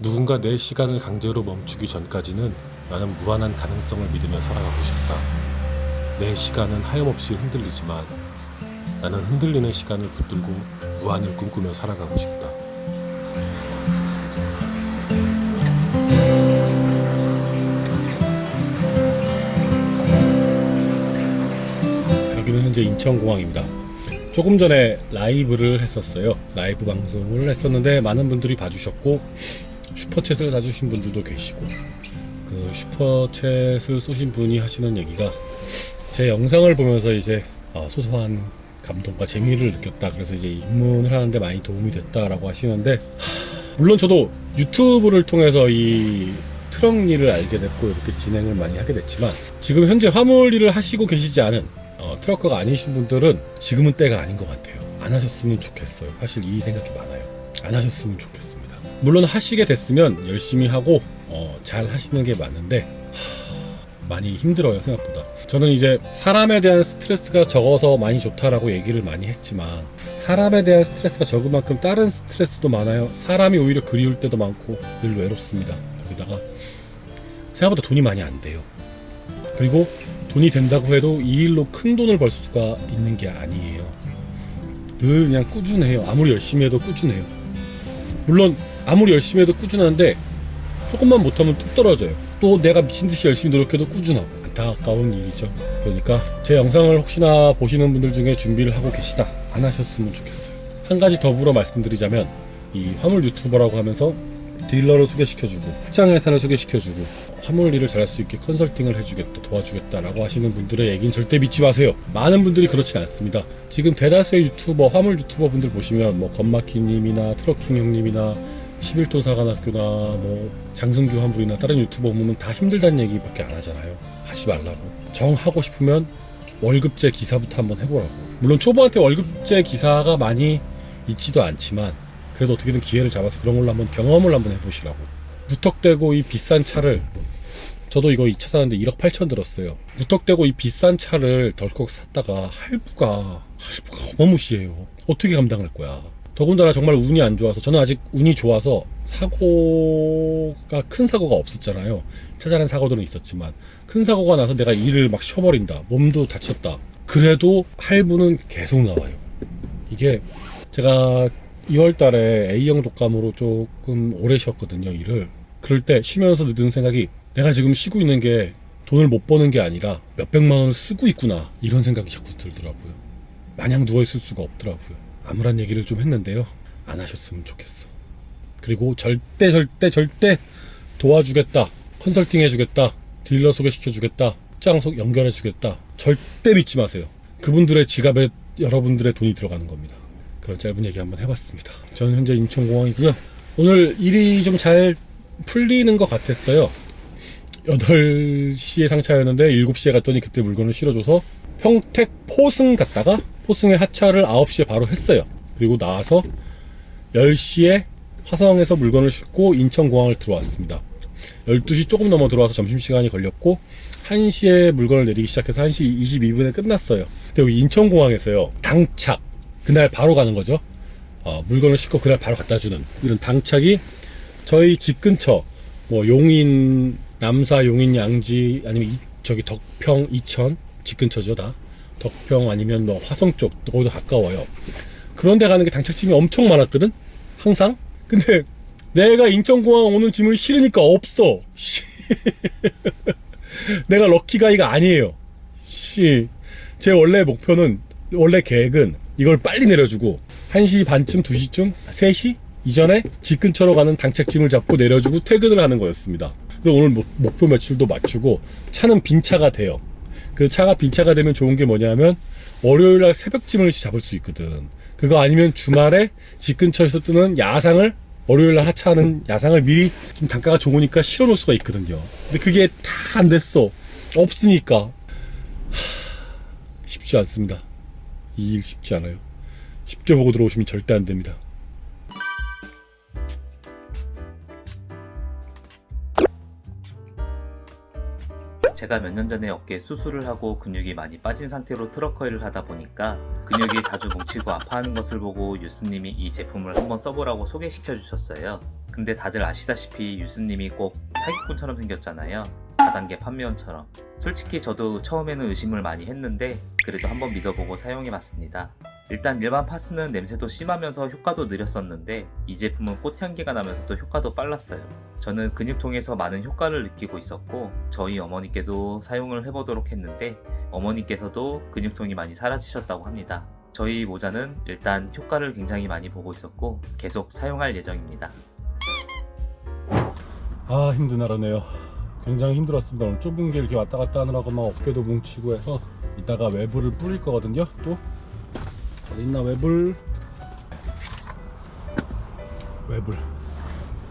누군가 내 시간을 강제로 멈추기 전까지는 나는 무한한 가능성을 믿으며 살아가고 싶다. 내 시간은 하염없이 흔들리지만 나는 흔들리는 시간을 붙들고 무한을 꿈꾸며 살아가고 싶다. 여기는 현재 인천공항입니다. 조금 전에 라이브를 했었어요. 라이브 방송을 했었는데 많은 분들이 봐주셨고 슈퍼챗을 사주신 분들도 계시고 그 슈퍼챗을 쏘신 분이 하시는 얘기가 제 영상을 보면서 이제 어, 소소한 감동과 재미를 느꼈다. 그래서 이제 입문을 하는데 많이 도움이 됐다라고 하시는데 하, 물론 저도 유튜브를 통해서 이 트럭 일을 알게 됐고 이렇게 진행을 많이 하게 됐지만 지금 현재 화물 일을 하시고 계시지 않은 어, 트럭커가 아니신 분들은 지금은 때가 아닌 것 같아요. 안 하셨으면 좋겠어요. 사실 이 생각이 많아요. 안 하셨으면 좋겠습니다. 물론 하시게 됐으면 열심히 하고 어, 잘 하시는 게 맞는데 하, 많이 힘들어요 생각보다. 저는 이제 사람에 대한 스트레스가 적어서 많이 좋다라고 얘기를 많이 했지만 사람에 대한 스트레스가 적은 만큼 다른 스트레스도 많아요. 사람이 오히려 그리울 때도 많고 늘 외롭습니다. 거기다가 생각보다 돈이 많이 안 돼요. 그리고 돈이 된다고 해도 이 일로 큰 돈을 벌 수가 있는 게 아니에요. 늘 그냥 꾸준해요. 아무리 열심히 해도 꾸준해요. 물론 아무리 열심히 해도 꾸준한데 조금만 못하면 뚝 떨어져요. 또 내가 미친 듯이 열심히 노력해도 꾸준하고 안타까운 일이죠. 그러니까 제 영상을 혹시나 보시는 분들 중에 준비를 하고 계시다 안 하셨으면 좋겠어요. 한 가지 더불어 말씀드리자면 이 화물 유튜버라고 하면서 딜러를 소개시켜주고 포장 회사를 소개시켜주고 화물 일을 잘할 수 있게 컨설팅을 해주겠다 도와주겠다라고 하시는 분들의 얘기는 절대 믿지 마세요 많은 분들이 그렇진 않습니다 지금 대다수의 유튜버 화물 유튜버 분들 보시면 뭐 건마키님이나 트럭킹 형님이나 11톤 사관학교나 뭐 장승규 화물이나 다른 유튜버 보면 다 힘들다는 얘기밖에 안 하잖아요 하지 말라고 정 하고 싶으면 월급제 기사부터 한번 해보라고 물론 초보한테 월급제 기사가 많이 있지도 않지만 그래도 어떻게든 기회를 잡아서 그런 걸로 한번 경험을 한번 해보시라고. 무턱대고 이 비싼 차를 저도 이거 2차 사는데 1억 8천 들었어요. 무턱대고 이 비싼 차를 덜컥 샀다가 할부가 할부가 어마무시해요. 어떻게 감당할 거야? 더군다나 정말 운이 안 좋아서 저는 아직 운이 좋아서 사고가 큰 사고가 없었잖아요. 차잘한 사고들은 있었지만 큰 사고가 나서 내가 일을 막 쉬어버린다. 몸도 다쳤다. 그래도 할부는 계속 나와요. 이게 제가 2월 달에 A형 독감으로 조금 오래 쉬었거든요, 일을. 그럴 때 쉬면서 드는 생각이 내가 지금 쉬고 있는 게 돈을 못 버는 게 아니라 몇백만 원을 쓰고 있구나. 이런 생각이 자꾸 들더라고요. 마냥 누워있을 수가 없더라고요. 암울한 얘기를 좀 했는데요. 안 하셨으면 좋겠어. 그리고 절대, 절대, 절대 도와주겠다. 컨설팅 해주겠다. 딜러 소개시켜주겠다. 장속 연결해주겠다. 절대 믿지 마세요. 그분들의 지갑에 여러분들의 돈이 들어가는 겁니다. 그런 짧은 얘기 한번 해봤습니다. 저는 현재 인천공항이고요. 오늘 일이 좀 잘 풀리는 것 같았어요. 8시에 상차였는데 7시에 갔더니 그때 물건을 실어줘서 평택 포승 갔다가 포승에 하차를 9시에 바로 했어요. 그리고 나와서 10시에 화성에서 물건을 싣고 인천공항을 들어왔습니다. 12시 조금 넘어 들어와서 점심시간이 걸렸고 1시에 물건을 내리기 시작해서 1시 22분에 끝났어요. 근데 여기 인천공항에서요. 당착. 그날 바로 가는 거죠. 어, 물건을 싣고 그날 바로 갖다 주는 이런 당착이 저희 집 근처 뭐 용인 남사 용인 양지 아니면 이, 저기 덕평 이천 집 근처죠 다 덕평 아니면 뭐 화성 쪽 거기도 가까워요 그런 데 가는 게 당착짐이 엄청 많았거든 항상 근데 내가 인천공항 오는 짐을 실으니까 없어 씨. 내가 럭키가이가 아니에요 씨. 제 원래 목표는 원래 계획은 이걸 빨리 내려주고 1시 반쯤 2시쯤 3시 이전에 집 근처로 가는 당착짐을 잡고 내려주고 퇴근을 하는 거였습니다. 그리고 오늘 목- 목표 매출도 맞추고 차는 빈 차가 돼요. 그 차가 빈 차가 되면 좋은 게 뭐냐면 월요일 날 새벽 짐을 잡을 수 있거든. 그거 아니면 주말에 집 근처에서 뜨는 야상을 월요일 날 하차하는 야상을 미리 좀 단가가 좋으니까 실어 놓을 수가 있거든요. 근데 그게 다 안 됐어. 없으니까. 쉽지 않습니다. 이 일 쉽지 않아요. 쉽게 보고 들어오시면 절대 안 됩니다. 제가 몇 년 전에 어깨 수술을 하고 근육이 많이 빠진 상태로 트럭커일을 하다 보니까 근육이 자주 뭉치고 아파하는 것을 보고 유수님이 이 제품을 한번 써보라고 소개시켜 주셨어요. 근데 다들 아시다시피 유수님이 꼭 사기꾼처럼 생겼잖아요. 4단계 판매원처럼. 솔직히 저도 처음에는 의심을 많이 했는데 그래도 한번 믿어보고 사용해봤습니다. 일단 일반 파스는 냄새도 심하면서 효과도 느렸었는데 이 제품은 꽃향기가 나면서 또 효과도 빨랐어요. 저는 근육통에서 많은 효과를 느끼고 있었고 저희 어머니께도 사용을 해보도록 했는데 어머니께서도 근육통이 많이 사라지셨다고 합니다. 저희 모자는 일단 효과를 굉장히 많이 보고 있었고 계속 사용할 예정입니다. 아 힘든 하루네요. 굉장히 힘들었습니다. 오늘 좁은 길 이렇게 왔다 갔다 하느라고 막 어깨도 뭉치고 해서 이따가 외부를 뿌릴 거거든요. 또 있나 외불 외불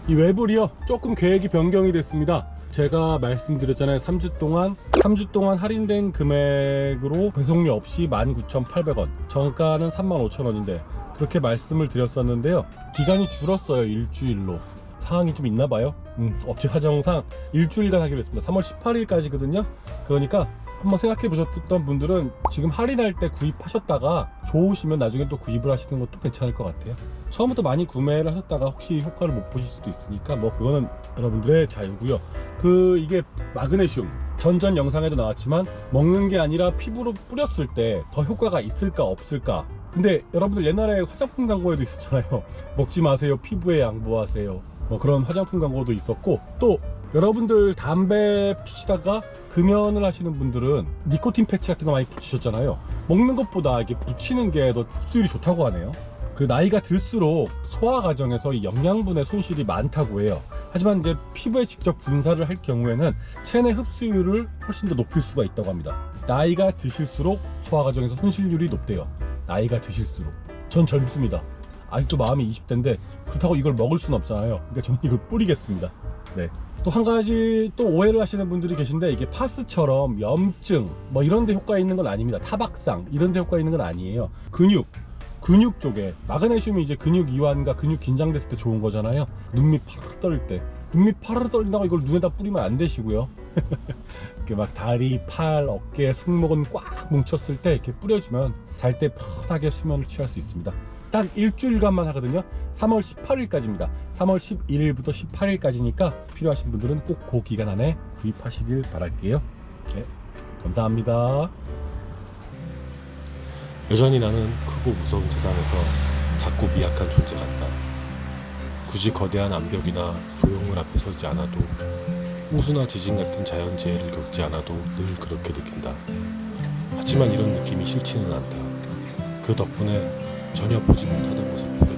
이 외불이요 조금 계획이 변경이 됐습니다. 제가 말씀드렸잖아요. 3주 동안 3주 동안 할인된 금액으로 배송료 없이 19,800원. 정가는 35,000원인데 그렇게 말씀을 드렸었는데요. 기간이 줄었어요. 일주일로. 사항이 좀 있나 봐요. 음, 업체 사정상 일주일간 하기로 했습니다. 3월 18일까지거든요. 그러니까 한번 생각해 보셨던 분들은 지금 할인할 때 구입하셨다가 좋으시면 나중에 또 구입을 하시는 것도 괜찮을 것 같아요. 처음부터 많이 구매를 하셨다가 혹시 효과를 못 보실 수도 있으니까 뭐 그거는 여러분들의 자유고요. 그 이게 마그네슘 전전 영상에도 나왔지만 먹는 게 아니라 피부로 뿌렸을 때 더 효과가 있을까 없을까 근데 여러분들 옛날에 화장품 광고에도 있었잖아요. 먹지 마세요. 피부에 양보하세요. 뭐 그런 화장품 광고도 있었고 또 여러분들 담배 피시다가 금연을 하시는 분들은 니코틴 패치 같은 거 많이 붙이셨잖아요. 먹는 것보다 이게 붙이는 게 더 흡수율이 좋다고 하네요. 그 나이가 들수록 소화 과정에서 이 영양분의 손실이 많다고 해요. 하지만 이제 피부에 직접 분사를 할 경우에는 체내 흡수율을 훨씬 더 높일 수가 있다고 합니다. 나이가 드실수록 소화 과정에서 손실률이 높대요. 나이가 드실수록. 전 젊습니다. 아직도 마음이 20대인데 그렇다고 이걸 먹을 수는 없잖아요. 그러니까 저는 이걸 뿌리겠습니다. 네. 또 한 가지 또 오해를 하시는 분들이 계신데 이게 파스처럼 염증 뭐 이런 데 효과 있는 건 아닙니다. 타박상 이런 데 효과 있는 건 아니에요. 근육 근육 쪽에 마그네슘이 이제 근육 이완과 근육 긴장됐을 때 좋은 거잖아요. 눈밑 파르르 떨릴 때 눈밑 파르르 떨린다고 이걸 눈에다 뿌리면 안 되시고요. 이렇게 막 다리, 팔, 어깨, 승모근 꽉 뭉쳤을 때 이렇게 뿌려주면 잘 때 편하게 수면을 취할 수 있습니다. 딱 일주일간만 하거든요. 3월 18일까지입니다. 3월 11일부터 18일까지니까 필요하신 분들은 꼭 그 기간 안에 구입하시길 바랄게요. 네, 감사합니다. 여전히 나는 크고 무서운 세상에서 작고 미약한 존재 같다. 굳이 거대한 암벽이나 조형물 앞에 서지 않아도 호수나 지진 같은 자연재해를 겪지 않아도 늘 그렇게 느낀다. 하지만 이런 느낌이 싫지는 않다. 그 덕분에 전혀 보지 못하던 보고